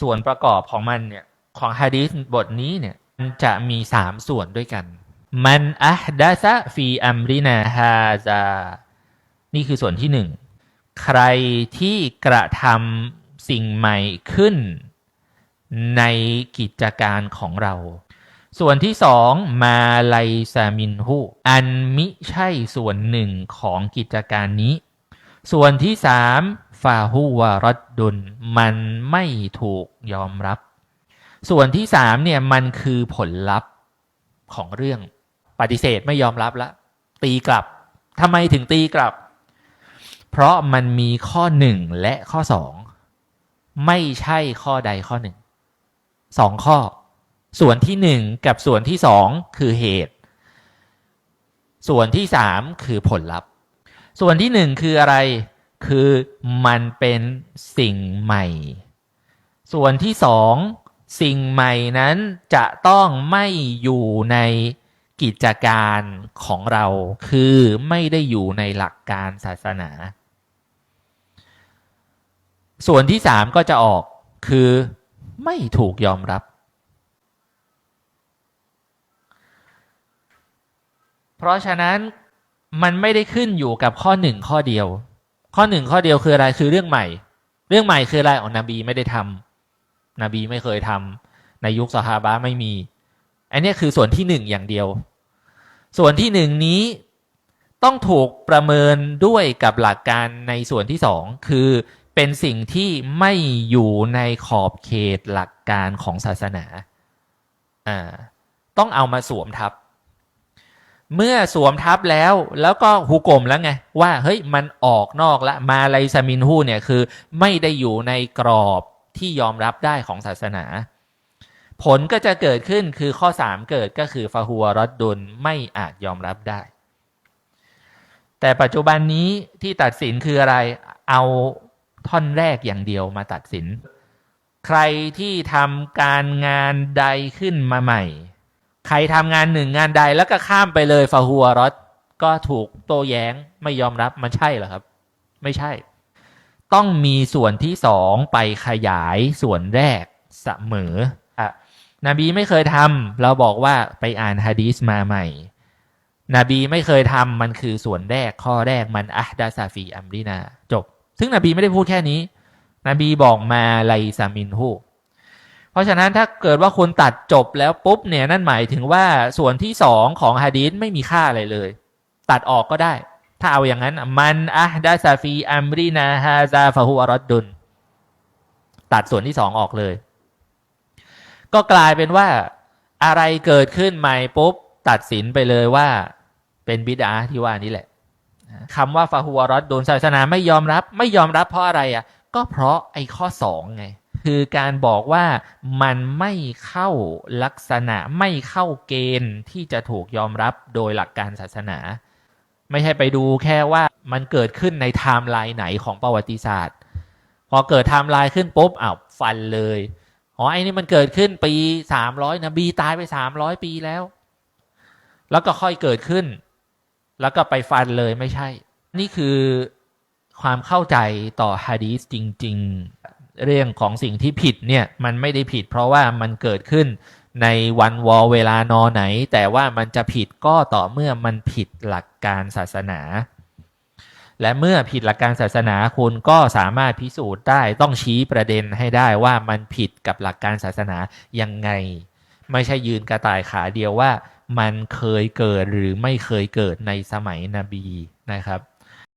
ส่วนประกอบของมันเนี่ยของฮะดีษบทนี้เนี่ยมันจะมีสามส่วนด้วยกัน มันอัฮดะซะฟีอัมรินาฮาซานี่คือส่วนที่หนึ่งใครที่กระทำสิ่งใหม่ขึ้น ในกิจการของเรา ส่วนที่สองมาไลซามินหูอันมิใช่ส่วนหนึ่งของกิจการนี้ ส่วนที่สามฟาฮูวารดดุลมันไม่ถูกยอมรับ ส่วนที่สามเนี่ยมันคือผลลัพธ์ของเรื่อง ปฏิเสธไม่ยอมรับละ ตีกลับทำไมถึงตีกลับ เพราะมันมีข้อหนึ่งและข้อสองไม่ใช่ข้อใดข้อหนึ่งสองข้อ ส่วนที่หนึ่งกับส่วนที่สองคือเหตุ ส่วนที่สามคือผลลัพธ์ ส่วนที่หนึ่งคืออะไร คือมันเป็นสิ่งใหม่ ส่วนที่สองสิ่งใหม่นั้นจะต้องไม่อยู่ในกิจการของเรา คือไม่ได้อยู่ในหลักการศาสนา ส่วนที่สามก็จะออกคือไม่ถูกยอมรับ เพราะฉะนั้น มันไม่ได้ขึ้นอยู่กับข้อหนึ่งข้อเดียว ข้อหนึ่งข้อเดียวคืออะไรคือเรื่องใหม่ เรื่องใหม่คืออะไรอ๋อนบีไม่ได้ทำนบีไม่เคยทำในยุคสฮาบะไม่มี อันนี้คือส่วนที่หนึ่งอย่างเดียว ส่วนที่หนึ่งนี้ต้องถูกประเมินด้วยกับหลักการในส่วนที่สองคือเป็นสิ่งที่ไม่อยู่ในขอบเขตหลักการของศาสนาอ่าต้องเอามาสวมทับ เมื่อสวมทับแล้วแล้วก็ฮุกลมแล้วไง ว่าเฮ้ยมันออกนอกละมาไลซามินฮูเนี่ยคือไม่ได้อยู่ในกรอบที่ยอมรับได้ของศาสนา ผลก็จะเกิดขึ้นคือข้อ 3 เกิดก็คือฟาฮัวรอดดุลไม่อาจยอมรับได้ แต่ปัจจุบันนี้ที่ตัดสินคืออะไรเอาท่อนแรกอย่างเดียวมาตัดสิน ใครที่ทำการงานใดขึ้นมาใหม่ ใครทำงานหนึ่งงานใดแล้วก็ข้ามไปเลยฟาฮัวรอดก็ถูกโต้แย้งไม่ยอมรับมันใช่เหรอครับ ไม่ใช่ ต้องมีส่วนที่สองไปขยายส่วนแรกเสมออะนบีไม่เคยทำเราบอกว่าไปอ่านฮะดีสมาใหม่ นบีไม่เคยทำมันคือส่วนแรกข้อแรกมันอัฮดาซาฟีอัมรินา จบ ซึ่งนบีไม่ได้พูดแค่นี้ นบีบอกมาไลซามินฮู เพราะฉะนั้นถ้าเกิดว่าคุณตัดจบแล้วปุ๊บเนี่ยนั่นหมายถึงว่าส่วนที่สองของฮะดีษไม่มีค่าอะไรเลย ตัดออกก็ได้ ถ้าเอาอย่างนั้นมันอัฮดาซาฟีอัมรินาฮาซาฟะฮุอรดดุนตัดส่วนที่สองออกเลย ก็กลายเป็นว่าอะไรเกิดขึ้นใหม่ปุ๊บ ตัดสินไปเลยว่าเป็นบิดาที่ว่านี้แหละคำว่าฟาฮัวรอดโดนศาสนาไม่ยอมรับ ไม่ยอมรับเพราะอะไรอะ ก็เพราะไอ้ข้อสองไง คือการบอกว่ามันไม่เข้าลักษณะไม่เข้าเกณฑ์ที่จะถูกยอมรับโดยหลักการศาสนา ไม่ใช่ไปดูแค่ว่ามันเกิดขึ้นในไทม์ไลน์ไหนของประวัติศาสตร์ พอเกิดไทม์ไลน์ขึ้นปุ๊บอ้าวฟันเลยอ๋อไอ้นี่มันเกิดขึ้นปีสามร้อยนบีตายไปสามร้อยปีแล้ว แล้วก็ค่อยเกิดขึ้น แล้วก็ไปฟันเลยไม่ใช่ นี่คือความเข้าใจต่อฮะดีสจริง ๆ เรื่องของสิ่งที่ผิดเนี่ยมันไม่ได้ผิด เพราะว่ามันเกิดขึ้นในวันวอเวลานอไหน แต่ว่ามันจะผิดก็ต่อเมื่อมันผิดหลักการศาสนา และเมื่อผิดหลักการศาสนาคุณก็สามารถพิสูจน์ได้ต้องชี้ประเด็นให้ได้ว่ามันผิดกับหลักการศาสนายังไง ไม่ใช่ยืนกระต่ายขาเดียวว่ามันเคยเกิดหรือไม่เคยเกิดในสมัยนบีนะครับ